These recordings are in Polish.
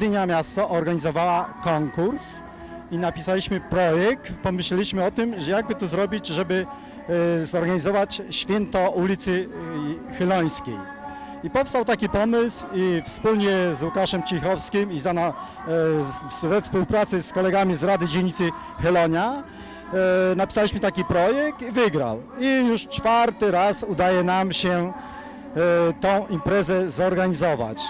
Gdynia Miasto organizowała konkurs i napisaliśmy projekt. Pomyśleliśmy o tym, że jakby to zrobić, żeby e, zorganizować święto ulicy e, Chylońskiej. I powstał taki pomysł i wspólnie z Łukaszem Cichowskim i za na, e, we współpracy z kolegami z Rady Dzielnicy Chylonia napisaliśmy taki projekt i wygrał. I już czwarty raz udaje nam się tą imprezę zorganizować.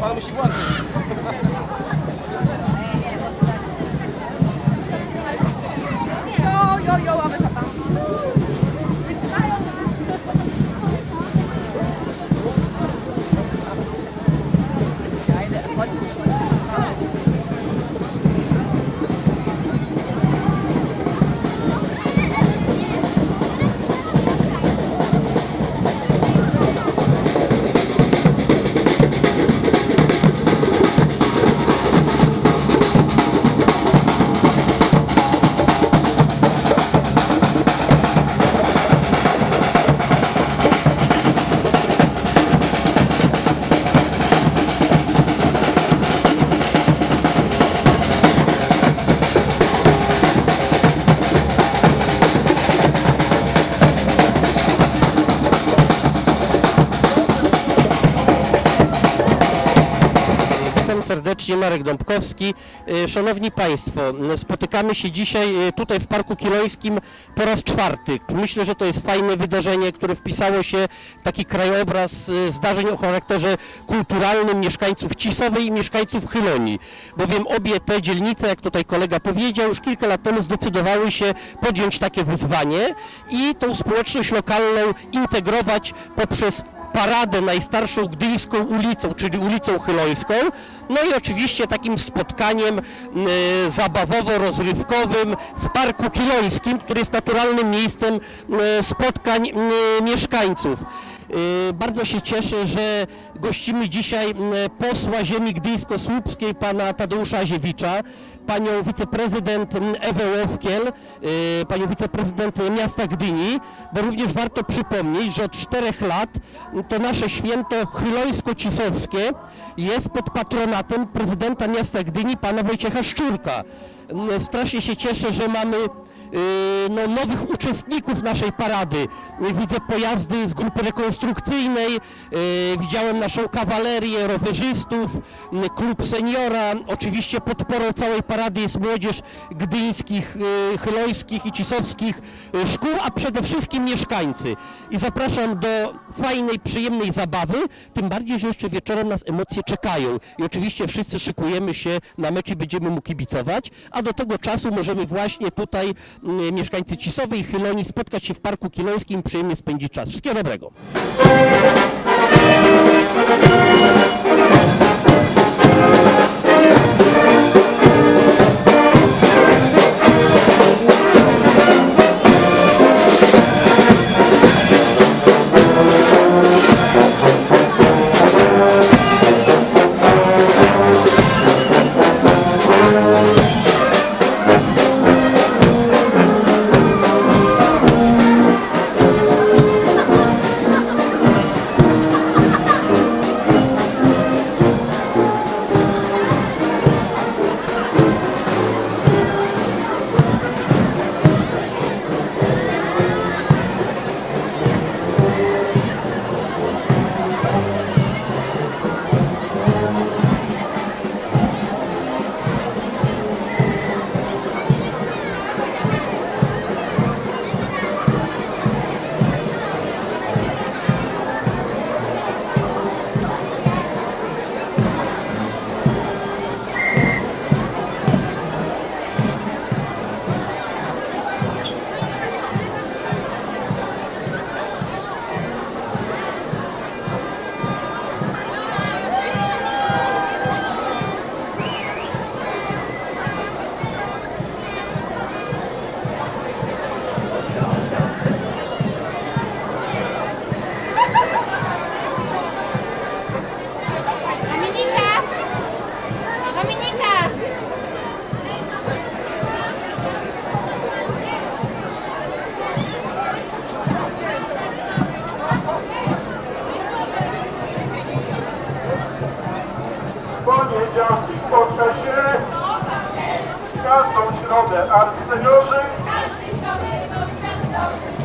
To pan Witam serdecznie, Marek Dąbkowski. E, Szanowni Państwo, spotykamy się dzisiaj e, tutaj w Parku Kilońskim po raz czwarty. Myślę, że to jest fajne wydarzenie, które wpisało się w taki krajobraz e, zdarzeń o charakterze kulturalnym mieszkańców Cisowej i mieszkańców Chylonii. Bowiem obie te dzielnice, jak tutaj kolega powiedział, już kilka lat temu zdecydowały się podjąć takie wyzwanie i tą społeczność lokalną integrować poprzez paradę najstarszą gdyńską ulicą, czyli ulicą Chylońską. No i oczywiście takim spotkaniem e, zabawowo-rozrywkowym w Parku Kilońskim, który jest naturalnym miejscem e, spotkań e, mieszkańców. E, Bardzo się cieszę, że gościmy dzisiaj m, posła ziemi gdyńsko-słupskiej, pana Tadeusza Aziewicza, panią wiceprezydent m, Ewę Łowkiel, panią wiceprezydent miasta Gdyni, bo również warto przypomnieć, że od czterech lat to nasze święto chylońsko-cisowskie jest pod patronatem prezydenta miasta Gdyni, pana Wojciecha Szczurka. Strasznie się cieszę, że mamy no, nowych uczestników naszej parady. Yy, Widzę pojazdy z grupy rekonstrukcyjnej, yy, widziałem naszą kawalerię rowerzystów, klub seniora. Oczywiście podporą całej parady jest młodzież gdyńskich, chylońskich i cisowskich szkół, a przede wszystkim mieszkańcy. I zapraszam do fajnej, przyjemnej zabawy, tym bardziej, że jeszcze wieczorem nas emocje czekają. I oczywiście wszyscy szykujemy się na mecz i będziemy mu kibicować, a do tego czasu możemy właśnie tutaj E, mieszkańcy Cisowy i Chyloni spotkać się w Parku Kilońskim, przyjemnie spędzić czas. Wszystkiego dobrego.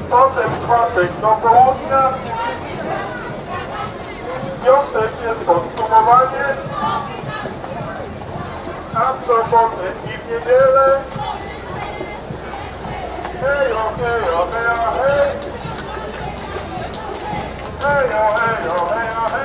Potem czwartek do południa, piątek jest podsumowanie, a w sobotę i w niedzielę hejo, hejo, hejo, hej, hejo, hejo, hejo, hej, poniedziałki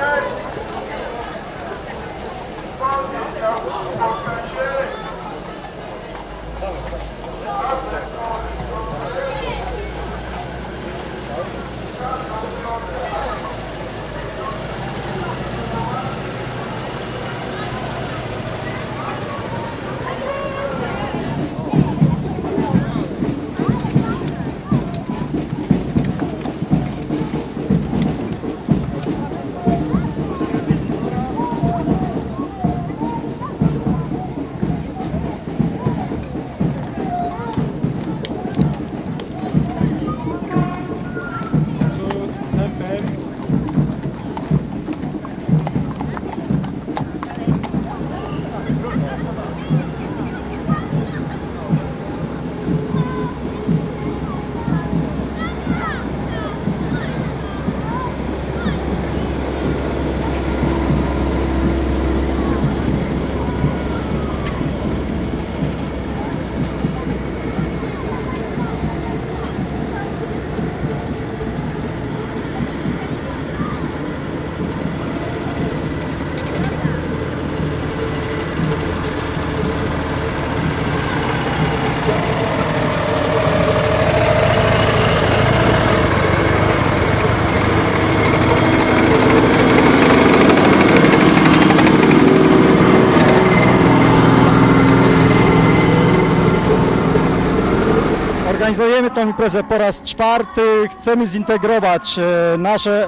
Organizujemy tę imprezę po raz czwarty. Chcemy zintegrować e, nasze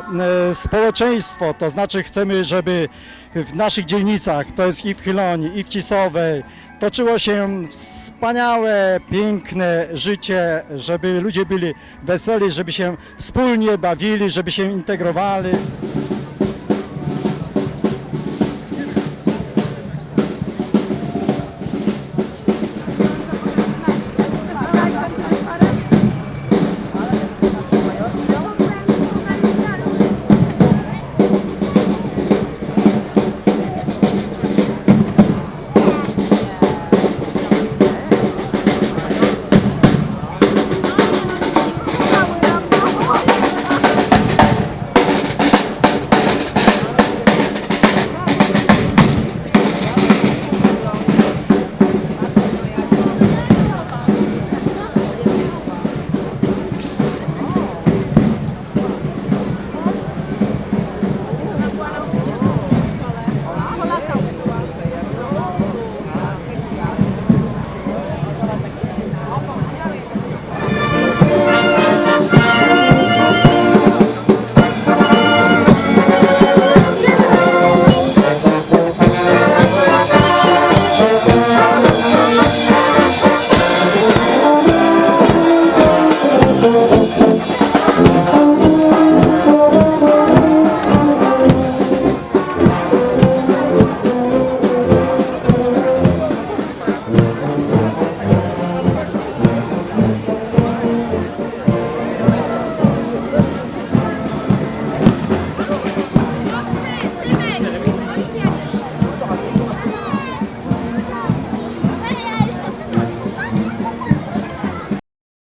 e, społeczeństwo, to znaczy chcemy, żeby w naszych dzielnicach, to jest i w Chyloni, i w Cisowej, toczyło się wspaniałe, piękne życie, żeby ludzie byli weseli, żeby się wspólnie bawili, żeby się integrowali.